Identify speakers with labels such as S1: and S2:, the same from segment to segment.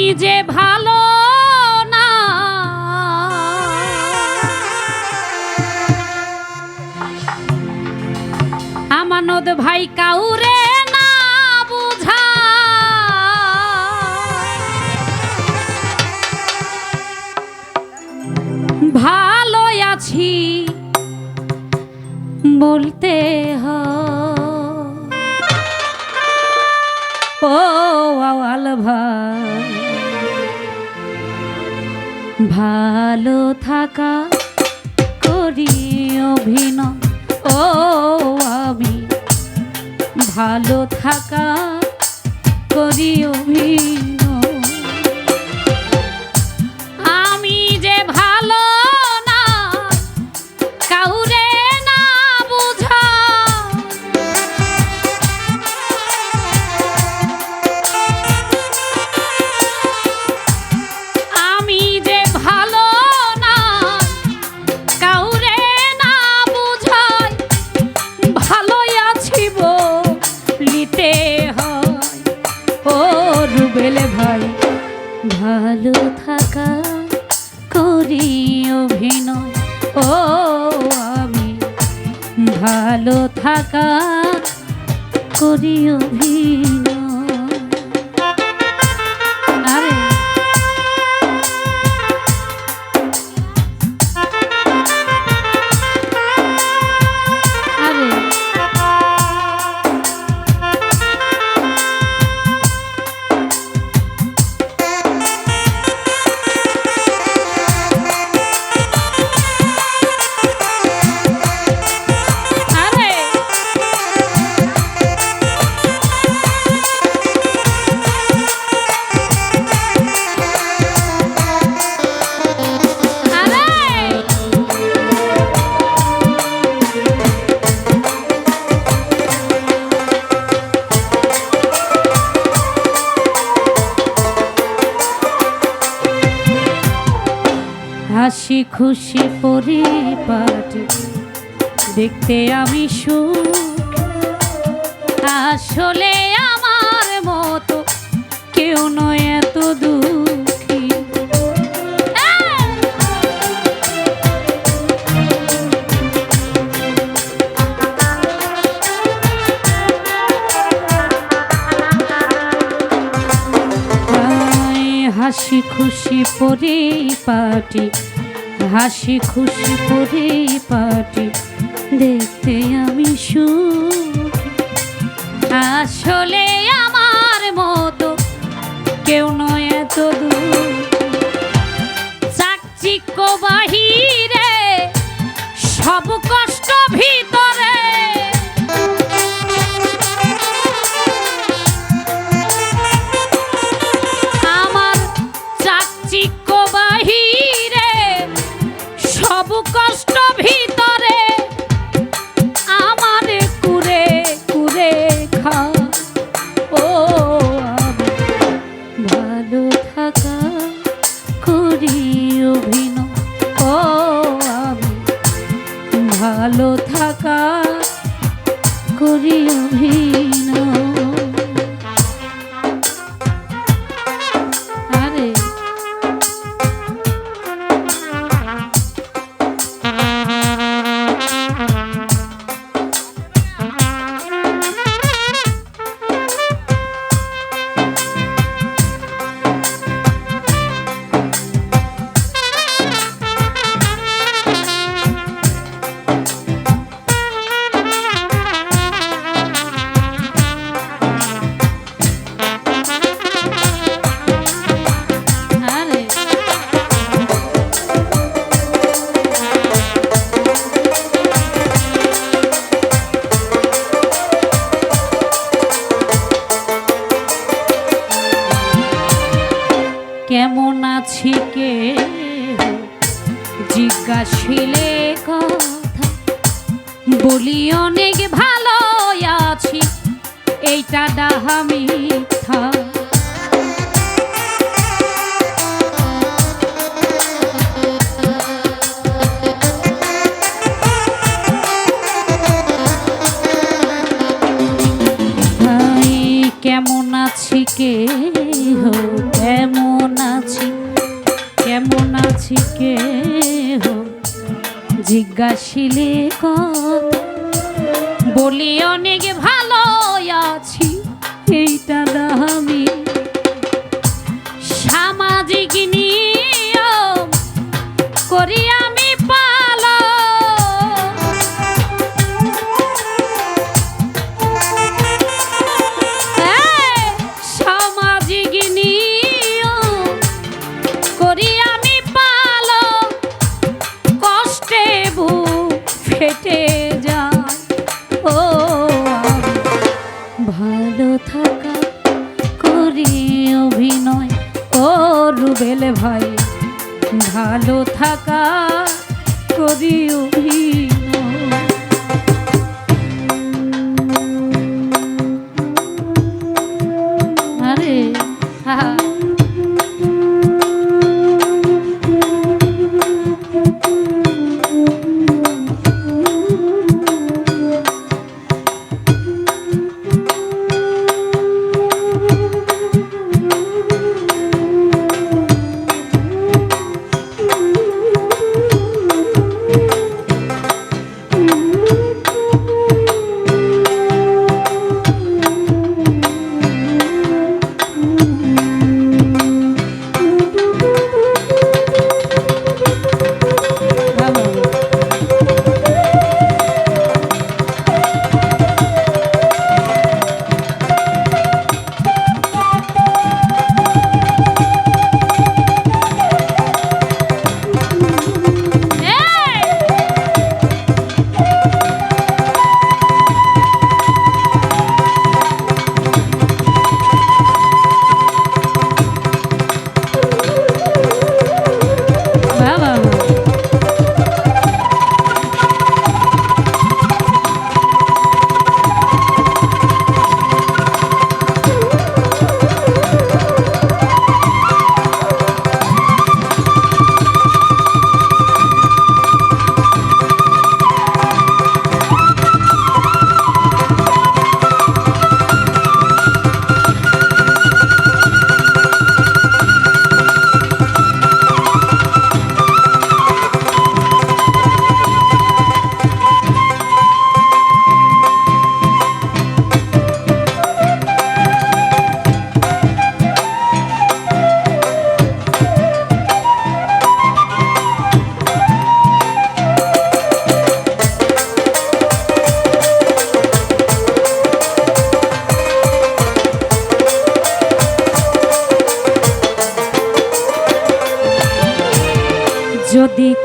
S1: আমি যে ভালো না। আমানত ভাই কাউরে ভালো আছি বলতে হয়। ভালো থাকা করি অভিনয়। ও আমি ভালো থাকা করি অভিনয়। অভিনয়। ও আমি ভালো থাকা করি অভিনয়। হাসি খুশি পরিপাট। দেখতে আমি সুখ। আসলে আমার মতো কেউ নয় এত দুঃখী হাসি খুশি পরিপাটি হাসি খুশি পরিপাটি দেখতে আমি সুখ। আসলে ভালো থাকা করি অভিনয়। কথা। বলি অনেক ভালো আছি, এইটা ডাহা মিথ্যা। আছি কে? হো কেমন আছি? কেমন আছি কে? হো জিজ্ঞাসিলে বলি অনেক ভালো আছি। এইটা দামি ফেটে যায়। ও ভালো থাকা করি অভিনয়। ও রুবেল ভাই ভালো থাকা করি অভিনয়।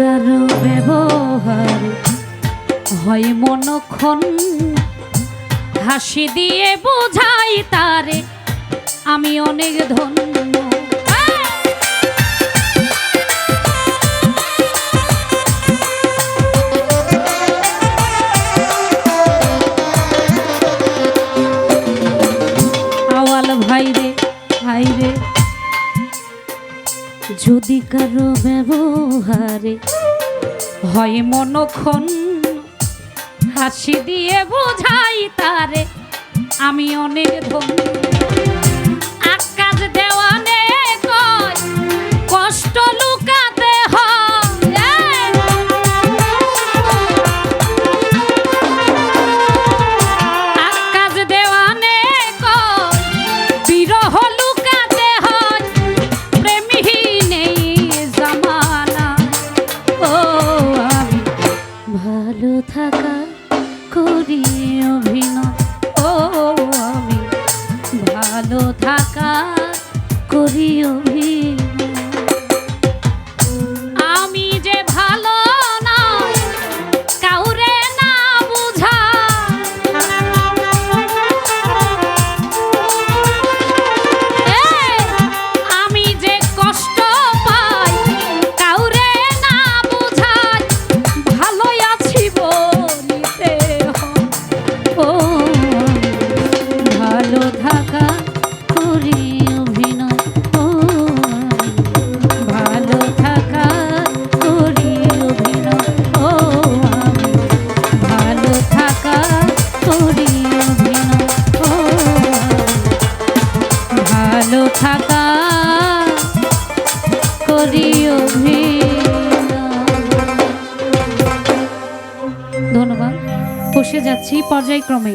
S1: কারও ব্যবহার। হয় মনক্ষণ হাসি দিয়ে বোঝাই তারে। আমি অনেক ধন্য। যদি ব্যবহারে। হয় মনক্ষণ হাসি দিয়ে বোঝাই তারে আমি অনেক ধন্য আকাশ দেওয়ানে থাকা করিও পর্যায়ক্রমে